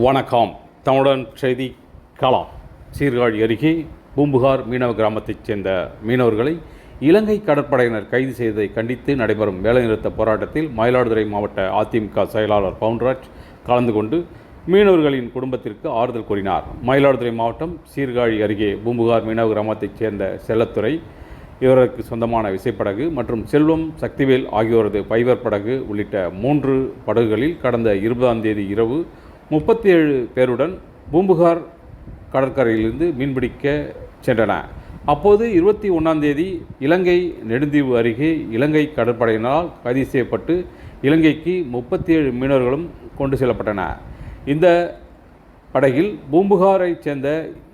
வணக்கம். தமிழன் செய்தி களம். சீர்காழி அருகே பூம்புகார் மீனவ கிராமத்தைச் சேர்ந்த மீனவர்களை இலங்கை கடற்படையினர் கைது செய்ததை கண்டித்து நடைபெறும் வேலைநிறுத்த போராட்டத்தில் மயிலாடுதுறை மாவட்ட அதிமுக செயலாளர் பவுன்ராஜ் கலந்து கொண்டு மீனவர்களின் குடும்பத்திற்கு ஆறுதல் கூறினார். மயிலாடுதுறை மாவட்டம் சீர்காழி அருகே பூம்புகார் மீனவ கிராமத்தைச் சேர்ந்த செல்லத்துறை இவருக்கு சொந்தமான விசைப்படகு மற்றும் செல்வம் சக்திவேல் ஆகியோரது பைபர் படகு உள்ளிட்ட மூன்று படகுகளில் கடந்த இருபதாம் தேதி இரவு முப்பத்தி ஏழு பேருடன் பூம்புகார் கடற்கரையிலிருந்து மீன்பிடிக்க சென்றன. அப்போது இருபத்தி ஒன்றாம் தேதி இலங்கை நெடுந்தீவு அருகே இலங்கை கடற்படையினால் கைது செய்யப்பட்டு இலங்கைக்கு முப்பத்தி ஏழு மீனவர்களும் கொண்டு செல்லப்பட்டன. இந்த படகில் பூம்புகாரைச் சேர்ந்த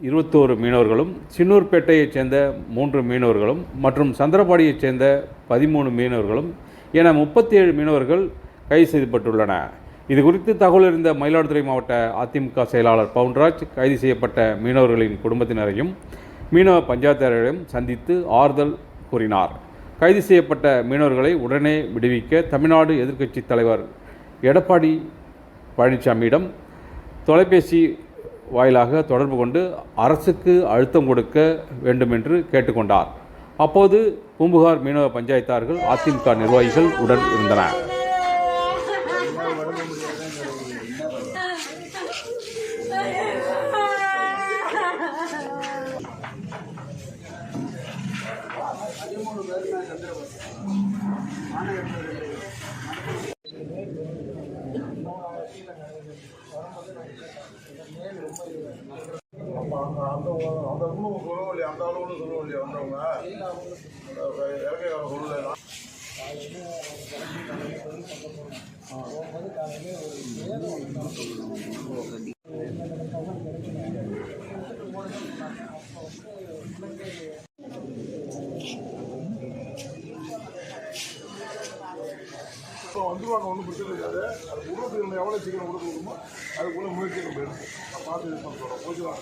இருபத்தோரு மீனவர்களும் சின்னூர்பேட்டையைச் சேர்ந்த மூன்று மீனவர்களும் மற்றும் சந்திரபாடியைச் சேர்ந்த பதிமூணு மீனவர்களும் என முப்பத்தி ஏழு மீனவர்கள் கைது செய்யப்பட்டுள்ளன இது குறித்து தகவல் அறிந்த மயிலாடுதுறை மாவட்ட அதிமுக செயலாளர் பவுன்ராஜ் கைது செய்யப்பட்ட மீனவர்களின் குடும்பத்தினரையும் மீனவ பஞ்சாயத்தாரையும் சந்தித்து ஆறுதல் கூறினார். கைது செய்யப்பட்ட மீனவர்களை உடனே விடுவிக்க தமிழ்நாடு எதிர்க்கட்சித் தலைவர் எடப்பாடி பழனிசாமியிடம் தொலைபேசி வாயிலாக தொடர்பு கொண்டு அரசுக்கு அழுத்தம் கொடுக்க வேண்டும் என்று கேட்டுக்கொண்டார். அப்போது பூம்புகார் மீனவ பஞ்சாயத்தார்கள் அதிமுக நிர்வாகிகள் உடன் இருந்தனர். அந்த அந்த அந்த ரூம் சொல்லவும் இல்லையா அந்த அளவுன்னு சொல்லவும் இல்லையா வந்தவங்க அந்த இலக்கைக்காரன் சொல்லல இப்போ வந்துருவாங்க ஒன்றும் பிரச்சனை இருக்காது. அது உருவத்துக்கு நம்ம எவ்வளோ சீக்கிரம் விட முடியுமோ அதுக்குள்ளே முயற்சி நம்ம நான் பார்த்து இது பண்ணுறோம் ஓகேவா?